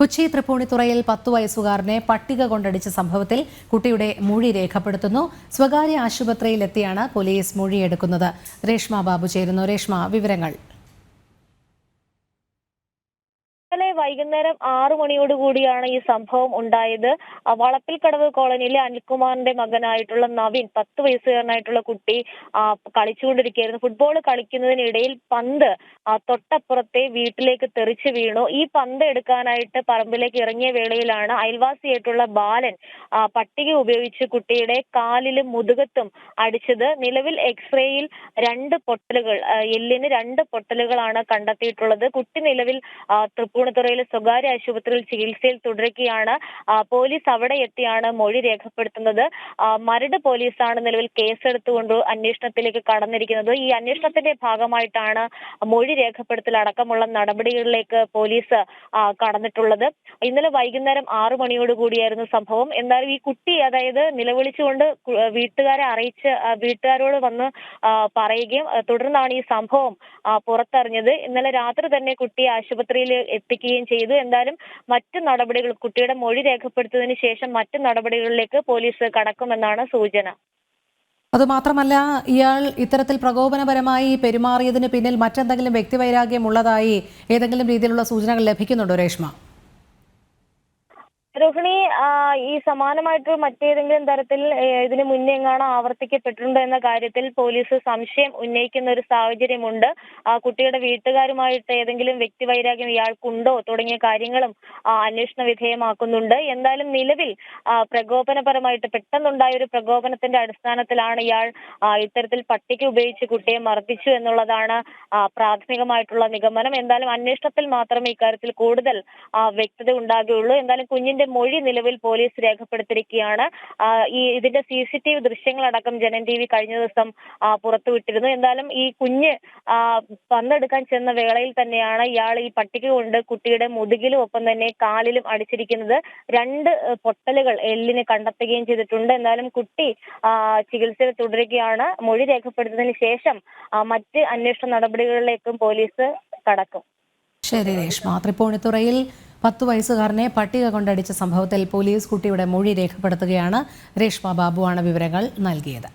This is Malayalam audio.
കൊച്ചി തൃപ്പൂണിത്തുറയിൽ പത്തു വയസ്സുകാരനെ പട്ടിക കൊണ്ടടിച്ച സംഭവത്തിൽ കുട്ടിയുടെ മൊഴി രേഖപ്പെടുത്തുന്നു. സ്വകാര്യ ആശുപത്രിയിലെത്തിയാണ് പോലീസ് മൊഴിയെടുക്കുന്നത്. രേഷ്മ ബാബു ചേരുന്നു. രേഷ്മ വിവരങ്ങൾ ഇന്നലെ വൈകുന്നേരം ആറു മണിയോട് കൂടിയാണ് ഈ സംഭവം ഉണ്ടായത്. വളപ്പിൽ വളപ്പിൽക്കടവ് കോളനിയിലെ അനിൽകുമാറിന്റെ മകനായിട്ടുള്ള നവീൻ പത്ത് വയസ്സുകാരനായിട്ടുള്ള കുട്ടി കളിച്ചുകൊണ്ടിരിക്കുകയായിരുന്നു. ഫുട്ബോൾ കളിക്കുന്നതിനിടയിൽ പന്ത് തൊട്ടപ്പുറത്തെ വീട്ടിലേക്ക് തെറിച്ചു വീണു. ഈ പന്ത് എടുക്കാനായിട്ട് പറമ്പിലേക്ക് ഇറങ്ങിയ വേളയിലാണ് അയൽവാസിയായിട്ടുള്ള ബാലൻ പട്ടിക ഉപയോഗിച്ച് കുട്ടിയുടെ കാലിലും മുതുകത്തും അടിച്ചത്. നിലവിൽ എക്സ്റേയിൽ രണ്ട് പൊട്ടലുകൾ എല്ലിന് രണ്ട് പൊട്ടലുകളാണ് കണ്ടെത്തിയിട്ടുള്ളത്. കുട്ടി നിലവിൽ ആ, തൃപ്പൂണിത്തുറയിലെ സ്വകാര്യ ആശുപത്രിയിൽ ചികിത്സയിൽ തുടരുകയാണ്. പോലീസ് അവിടെ എത്തിയാണ് മൊഴി രേഖപ്പെടുത്തുന്നത്. മരട് പോലീസാണ് നിലവിൽ കേസെടുത്തുകൊണ്ട് അന്വേഷണത്തിലേക്ക് കടന്നിരിക്കുന്നത്. ഈ അന്വേഷണത്തിന്റെ ഭാഗമായിട്ടാണ് മൊഴി രേഖപ്പെടുത്തൽ അടക്കമുള്ള നടപടികളിലേക്ക് പോലീസ് കടന്നിട്ടുള്ളത്. ഇന്നലെ വൈകുന്നേരം ആറു മണിയോട് കൂടിയായിരുന്നു സംഭവം. എന്നാൽ ഈ കുട്ടി അതായത് നിലവിളിച്ചുകൊണ്ട് വീട്ടുകാരെ അറിയിച്ച് വീട്ടുകാരോട് വന്ന് പറയുകയും തുടർന്നാണ് ഈ സംഭവം പുറത്തറിഞ്ഞത്. ഇന്നലെ രാത്രി തന്നെ കുട്ടിയെ ആശുപത്രിയിൽ എത്തിക്കുകയും ചെയ്തു. എന്തായാലും മറ്റു നടപടികൾ കുട്ടിയുടെ മൊഴി രേഖപ്പെടുത്തിയതിനു ശേഷം മറ്റു നടപടികളിലേക്ക് പോലീസ് കടക്കുമെന്നാണ് സൂചന. അതുമാത്രമല്ല ഇയാൾ ഇത്തരത്തിൽ പ്രകോപനപരമായി പെരുമാറിയതിന് പിന്നിൽ മറ്റെന്തെങ്കിലും വ്യക്തിവൈരാഗ്യം ഉള്ളതായി ഏതെങ്കിലും രീതിയിലുള്ള സൂചനകൾ ലഭിക്കുന്നുണ്ടോ രേഷ്മ? രോഹിണി ഈ സമാനമായിട്ട് മറ്റേതെങ്കിലും തരത്തിൽ ഇതിനു മുന്നേ എങ്ങാണോ ആവർത്തിക്കപ്പെട്ടിട്ടുണ്ടോ എന്ന കാര്യത്തിൽ പോലീസ് സംശയം ഉന്നയിക്കുന്ന ഒരു സാഹചര്യമുണ്ട്. ആ കുട്ടിയുടെ വീട്ടുകാരുമായിട്ട് ഏതെങ്കിലും വ്യക്തിവൈരാഗ്യം ഇയാൾക്കുണ്ടോ തുടങ്ങിയ കാര്യങ്ങളും അന്വേഷണ വിധേയമാക്കുന്നുണ്ട്. എന്തായാലും നിലവിൽ പ്രകോപനപരമായിട്ട് പെട്ടെന്നുണ്ടായ ഒരു പ്രകോപനത്തിന്റെ അടിസ്ഥാനത്തിലാണ് ഇയാൾ ഇത്തരത്തിൽ പട്ടിക ഉപയോഗിച്ച് കുട്ടിയെ മർദ്ദിച്ചു എന്നുള്ളതാണ് പ്രാഥമികമായിട്ടുള്ള നിഗമനം. എന്തായാലും അന്വേഷണത്തിൽ മാത്രമേ ഇക്കാര്യത്തിൽ കൂടുതൽ വ്യക്തത ഉണ്ടാകുകയുള്ളൂ. എന്തായാലും കുഞ്ഞിന്റെ മൊഴി നിലവിൽ പോലീസ് രേഖപ്പെടുത്തിയിരിക്കുകയാണ്. ഈ ഇതിന്റെ സി സി ടി വി ദൃശ്യങ്ങളടക്കം ജനൻ ടി വി കഴിഞ്ഞ ദിവസം പുറത്തുവിട്ടിരുന്നു. എന്തായാലും ഈ കുഞ്ഞ് പന്തെടുക്കാൻ ചെന്ന വേളയിൽ തന്നെയാണ് ഇയാൾ ഈ പട്ടിക കൊണ്ട് കുട്ടിയുടെ മുതുകിലും ഒപ്പം തന്നെ കാലിലും അടിച്ചിരിക്കുന്നത്. രണ്ട് പൊട്ടലുകൾ എല്ലിന് കണ്ടെത്തുകയും ചെയ്തിട്ടുണ്ട്. എന്തായാലും കുട്ടി ചികിത്സയിൽ തുടരുകയാണ്. മൊഴി രേഖപ്പെടുത്തുന്നതിന് ശേഷം മറ്റ് അന്വേഷണ നടപടികളിലേക്കും പോലീസ് കടക്കും. ശരി രേഷ്മ. തൃപ്പൂണിത്തുറയിൽ പത്തു വയസ്സുകാരനെ പട്ടിക കൊണ്ടടിച്ച സംഭവത്തിൽ പോലീസ് കുട്ടിയുടെ മൊഴി രേഖപ്പെടുത്തുകയാണ് രേഷ്മ ബാബുവാണ് വിവരങ്ങൾ നൽകിയത്.